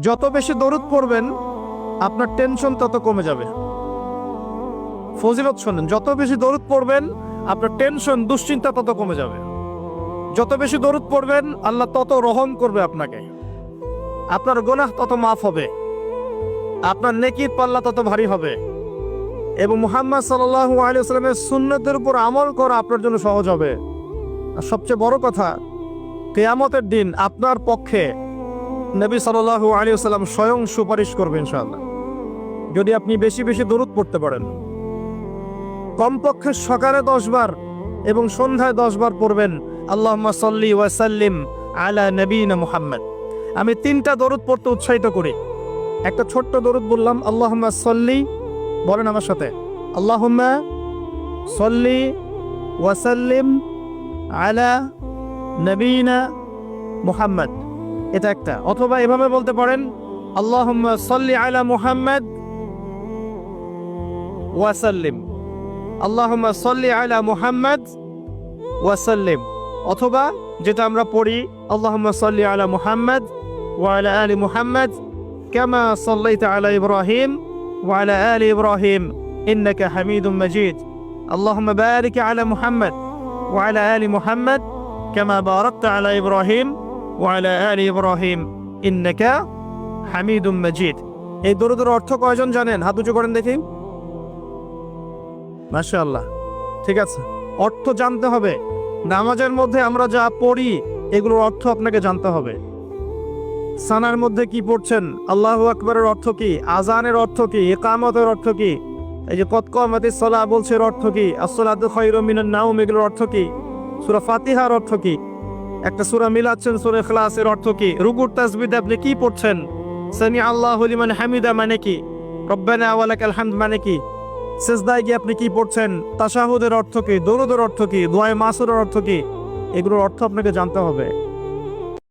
যত বেশি দরুদ পড়বেন, আপনার টেনশন তত কমে যাবে। ফজিলত শোনেন, যত বেশি দরুদ পড়বেন, আপনার টেনশন দুশ্চিন্তা তত কমে যাবে। যত বেশি দরুদ পড়বেন, আল্লাহ তত রহম করবে আপনাকে। আপনার গোনাহ তত মাফ হবে। আপনার নেকির পাল্লা তত ভারী হবে। এবং মুহাম্মদ সাল্লাহ সুন্নতের উপর আমল করা আপনার জন্য সহজ হবে। আর সবচেয়ে বড় কথা, কেয়ামতের দিন আপনার পক্ষে নবী সাল্লাহ আলিয়াল্লাম স্বয়ং সুপারিশ করবে ইনশাআল্লাহ। যদি আপনি বেশি বেশি দূরত পড়তে পারেন। কমপক্ষে সকালে দশ বার এবং সন্ধ্যায় দশ বার পড়বেন আল্লাহ সাল্লি ওয়াসাল্লিম আলা নবীন মুহাম্মদ। আমি তিনটা দরুদ পড়তে উৎসাহিত করি। একটা ছোট্ট দরুদ বললাম আল্লাহ সাল্লি, বলেন আমার সাথে, আল্লাহুম্মা সল্লি ওয়াসাল্লিম আলা নবীনা মুহাম্মদ। এটা একটা অথবা এভাবে বলতে পারেন আল্লাহুম্মা সল্লি আলা মুহাম্মদ ওয়াসাল্লিম আল্লাহুম্মা সল্লি আলা মুহাম্মদ ওয়াসাল্লিম অথবা যেটা আমরা পড়ি আল্লাহুম্মা সল্লি আলা মুহাম্মদ ওয়া আলা আলি মুহাম্মদ কামা সাল্লাইতা আলা ইব্রাহিম وعلى آل إبراهيم إنك حميد مجيد اللهم بارك على محمد وعلى آل محمد كما باركت على إبراهيم ওয়ালা আল ইব্রাহিম, ইন্নাকা হামিদুম মাজিদ। এই দরুদের অর্থ কয়জন জানেন? হাত উঁচু করেন দেখি। মাশাআল্লাহ, ঠিক আছে। অর্থ জানতে হবে। নামাজের মধ্যে আমরা যা পড়ি, এগুলোর অর্থ আপনাকে জানতে হবে। সানার মধ্যে কি পড়ছেন? আল্লাহ আকবরের অর্থ কি? আজানের অর্থ কি? একামতের অর্থ কি? এই যে কতকমাতি সলা বলছে অর্থ কি? আসলাদ খৈরমিনের নাউম এগুলোর অর্থ কি? সুরা ফাতিহার অর্থ কি? একটা সুরা মিলাচ্ছেন সুরে খ্লাসের অর্থ কি? রুকুর তাসবিদে আপনি কি পড়ছেন? সানি আল্লাহ লিমান হামিদা মানে কি? রব্বানা ওয়ালাকাল আলহামদ মানে কি? সেজদায় গিয়ে আপনি কি পড়ছেন? তাশাহুদের অর্থ কি? দরুদের অর্থ কি? দোয়ায় মাসুরের অর্থ কি? এগুলোর অর্থ আপনাকে জানতে হবে।